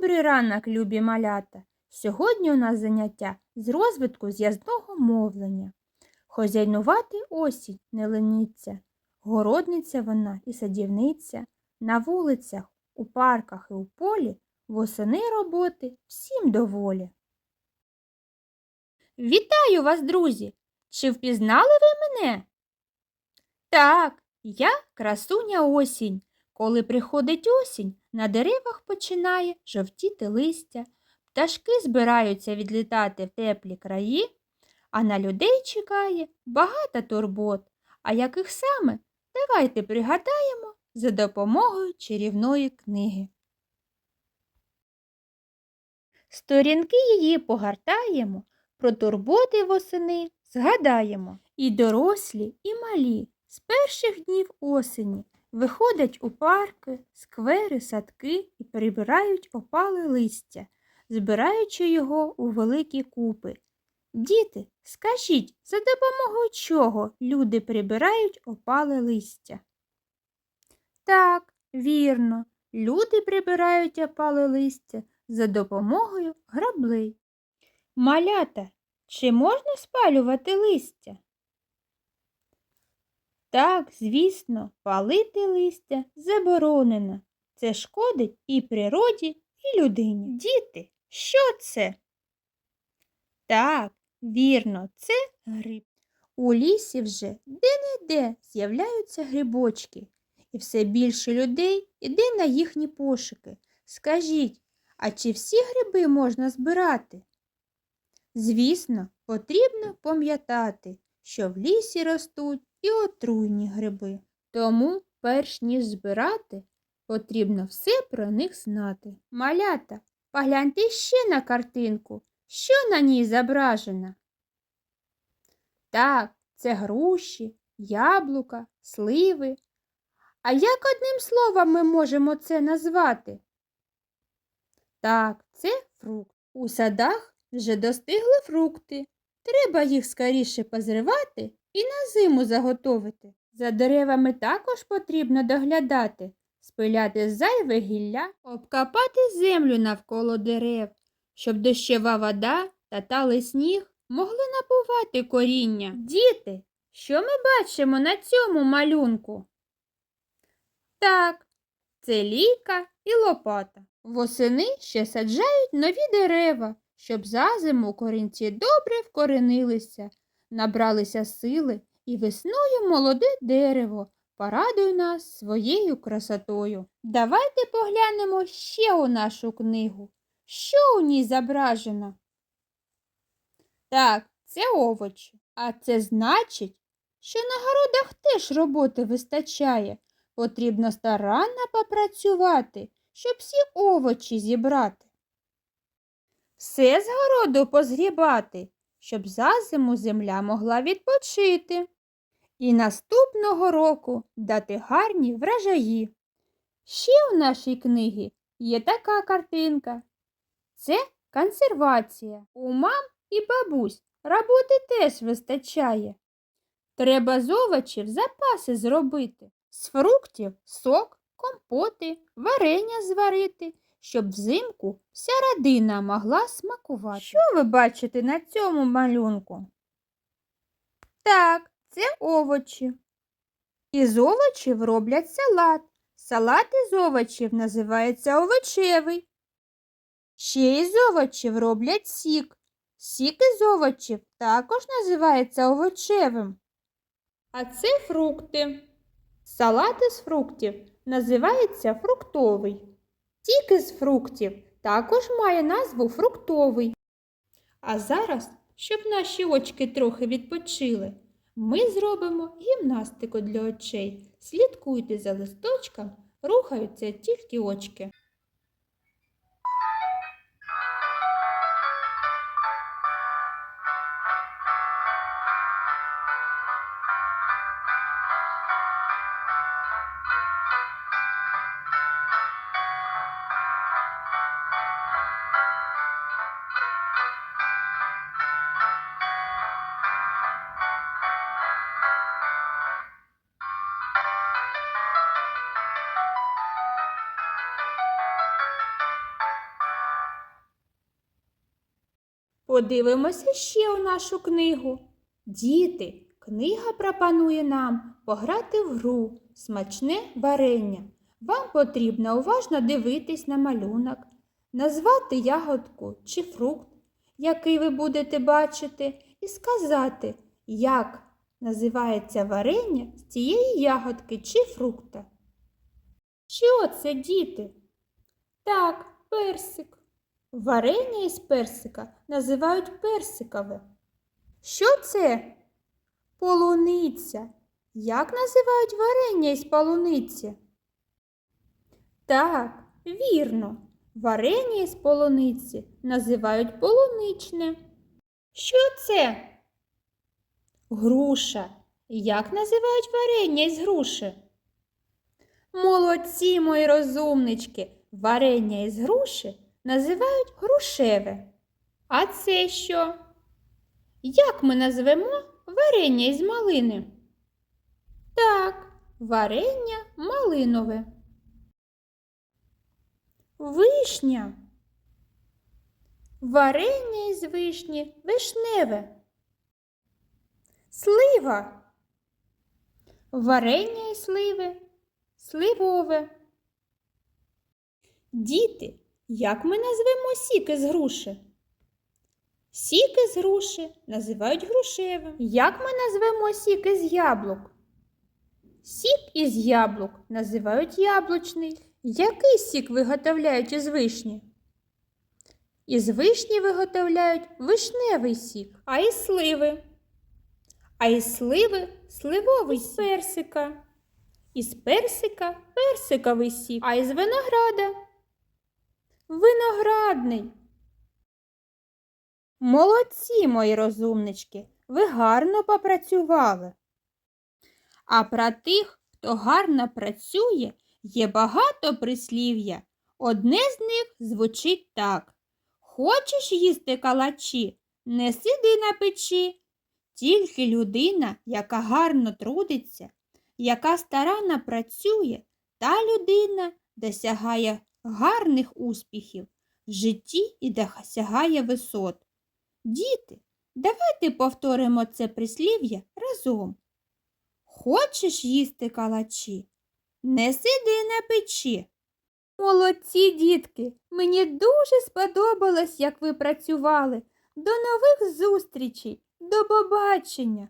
Добрий ранок, любі малята! Сьогодні у нас заняття з розвитку з'язного мовлення. Хозяйнувати осінь не лениться, городниця вона і садівниця. На вулицях, у парках і у полі восени роботи всім доволі. Вітаю вас, друзі! Чи впізнали ви мене? Так, я красуня осінь. Коли приходить осінь, на деревах починає жовтіти листя, пташки збираються відлітати в теплі краї, а на людей чекає багато турбот. А яких саме, давайте пригадаємо за допомогою чарівної книги. Сторінки її погортаємо, про турботи восени згадаємо. І дорослі, і малі з перших днів осені виходять у парки, сквери, садки і прибирають опале листя, збираючи його у великі купи. Діти, скажіть, за допомогою чого люди прибирають опале листя? Так, вірно, люди прибирають опале листя за допомогою граблей. Малята, чи можна спалювати листя? Так, звісно, палити листя заборонено. Це шкодить і природі, і людині. Діти, що це? Так, вірно, це гриб. У лісі вже де-не-де з'являються грибочки, і все більше людей іде на їхні пошуки. Скажіть, а чи всі гриби можна збирати? Звісно, потрібно пам'ятати, що в лісі ростуть і отруйні гриби. Тому, перш ніж збирати, потрібно все про них знати. Малята, погляньте ще на картинку, що на ній зображено. Так, це груші, яблука, сливи. А як одним словом ми можемо це назвати? Так, це фрукт. У садах вже достигли фрукти. Треба їх скоріше позривати і на зиму заготовити. За деревами також потрібно доглядати, спиляти зайве гілля, обкопати землю навколо дерев, щоб дощова вода та талий сніг могли напувати коріння. Діти, що ми бачимо на цьому малюнку? Так, це ліка і лопата. Восени ще саджають нові дерева, щоб за зиму корінці добре вкоренилися, набралися сили і весною молоде дерево порадує нас своєю красотою. Давайте поглянемо ще у нашу книгу. Що у ній зображено? Так, це овочі. А це значить, що на городах теж роботи вистачає. Потрібно старанно попрацювати, щоб всі овочі зібрати. Все з городу позгрібати, щоб за зиму земля могла відпочити. І наступного року дати гарні врожаї. Ще в нашій книгі є така картинка. Це консервація. У мам і бабусь роботи теж вистачає. Треба з овочів запаси зробити, з фруктів сок, компоти, варення зварити, щоб взимку вся родина могла смакувати. Що ви бачите на цьому малюнку? Так, це овочі. Із овочів роблять салат. Салат із овочів називається овочевий. Ще із овочів роблять сік. Сік із овочів також називається овочевим. А це фрукти. Салат із фруктів називається фруктовий. Сік із фруктів також має назву фруктовий. А зараз, щоб наші очки трохи відпочили, ми зробимо гімнастику для очей. Слідкуйте за листочком, рухаються тільки очки. Подивимося ще у нашу книгу. Діти, книга пропонує нам пограти в гру смачне варення. Вам потрібно уважно дивитись на малюнок, назвати ягодку чи фрукт, який ви будете бачити, і сказати, як називається варення з цієї ягодки чи фрукта. Що це, діти? Так, персик. Варення із персика називають персикове. Що це? Полуниця. Як називають варення із полуниці? Так, вірно. Варення із полуниці називають полуничне. Що це? Груша. Як називають варення із груші? Молодці, мої розумнички. Варення із груші називають грушеве. А це що? Як ми назвемо варення із малини? Так, варення малинове. Вишня. Варення із вишні вишневе. Слива. Варення із сливи сливове. Діти, як ми назвемо сік із груші? Сік із груші називають грушевим. Як ми назвемо сік із яблук? Сік із яблук називають яблучний. Який сік виготовляють із вишні? Із вишні виготовляють вишневий сік, а із сливи. А із сливи сливовий із персика. Із персика персиковий сік, а із винограда виноградний. Молодці, мої розумнички, ви гарно попрацювали. А про тих, хто гарно працює, є багато прислів'я. Одне з них звучить так. Хочеш їсти калачі, не сиди на печі. Тільки людина, яка гарно трудиться, яка старанно працює, та людина досягає гарних успіхів в житті і досягає висот. Діти, давайте повторимо це прислів'я разом. Хочеш їсти калачі? Не сиди на печі. Молодці, дітки, мені дуже сподобалось, як ви працювали. До нових зустрічей, до побачення!